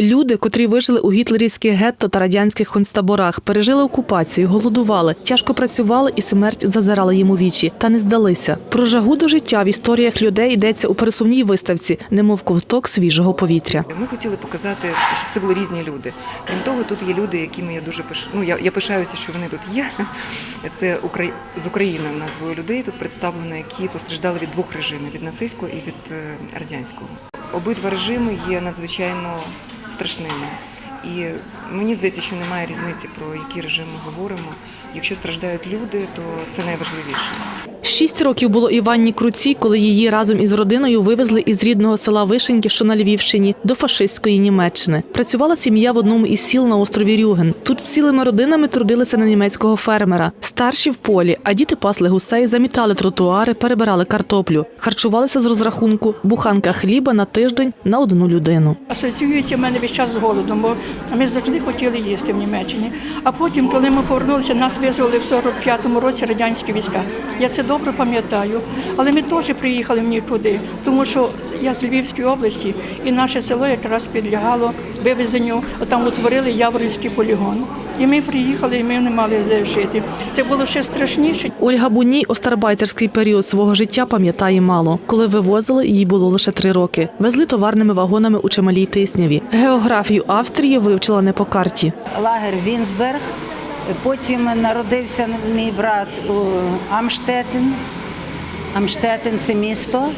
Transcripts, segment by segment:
Люди, котрі вижили у гітлерівських гетто та радянських концтаборах, пережили окупацію, голодували, тяжко працювали і смерть зазирала їм у вічі, та не здалися. Про жагу до життя в історіях людей йдеться у пересувній виставці, немов ковток свіжого повітря. Ми хотіли показати, щоб це були різні люди. Крім того, тут є люди, якими я дуже пиш... ну, я, я пишаюся, що вони тут є. Це Укра... з України. У нас двоє людей тут представлено, які постраждали від двох режимів: від нацистського і від е, радянського. Обидва режими є надзвичайно страшними. І мені здається, що немає різниці про які режими ми говоримо. Якщо страждають люди, то це найважливіше. Шість років було Іванні Круці, коли її разом із родиною вивезли із рідного села Вишеньки, що на Львівщині, до фашистської Німеччини. Працювала сім'я в одному із сіл на острові Рюген. Тут з цілими родинами трудилися на німецького фермера. Старші в полі, а діти пасли гусей, замітали тротуари, перебирали картоплю, харчувалися з розрахунку буханка хліба на тиждень на одну людину. асоціюється в мене весь час з голодом, бо ми завжди хотіли їсти в Німеччині. А потім, коли ми повернулися, нас визвали в 45-му році радянські війська. Я це добре пам'ятаю. Але ми теж приїхали в нікуди, тому що я з Львівської області, і наше село якраз підлягало вивезенню. Там утворили Яворівський полігон. І ми приїхали, і ми не мали де жити. Це було ще страшніше. Ольга Буній остарбайтерський період свого життя пам'ятає мало. Коли вивозили, їй було лише три роки. Везли товарними вагонами у чималій тисняві. Географію Австрії вивчила не по карті. лагер Вінсберг. Потім народився мій брат у Амштетен. Амштетен це місто.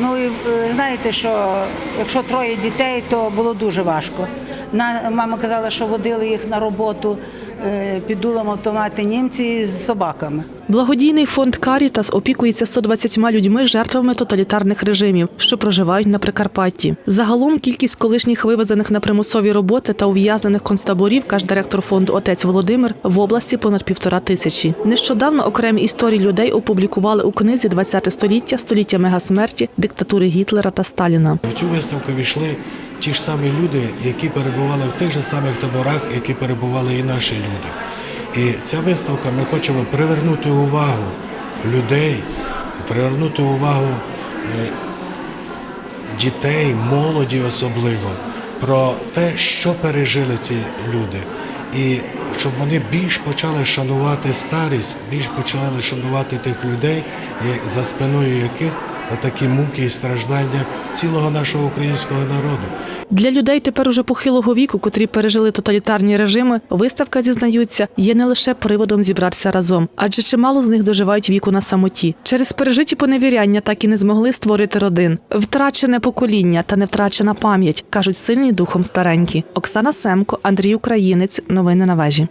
Ну і е, знаєте, що якщо троє дітей, то було дуже важко. На, мама казала, що водили їх на роботу е, під дулом автомати німці з собаками. Благодійний фонд Карітас опікується 120 людьми жертвами тоталітарних режимів, що проживають на Прикарпатті. Загалом кількість колишніх вивезених на примусові роботи та ув'язнених концтаборів, каже директор фонду отець Володимир, в області понад півтора тисячі. Нещодавно окремі історії людей опублікували у книзі «20 століття, століття мегасмерті, диктатури Гітлера та Сталіна. В цю виставку війшли ті ж самі люди, які перебували в тих же самих таборах, які перебували і наші люди. І ця виставка ми хочемо привернути увагу людей, привернути увагу е, дітей, молоді особливо, про те, що пережили ці люди. І щоб вони більш почали шанувати старість, більш почали шанувати тих людей, за спиною яких такі муки і страждання цілого нашого українського народу. Для людей тепер уже похилого віку, котрі пережили тоталітарні режими, виставка зізнаються, є не лише приводом зібратися разом, адже чимало з них доживають віку на самоті. Через пережиті поневіряння так і не змогли створити родин. Втрачене покоління та не втрачена пам'ять, кажуть сильні духом старенькі. Оксана Семко, Андрій Українець. Новини на вежі.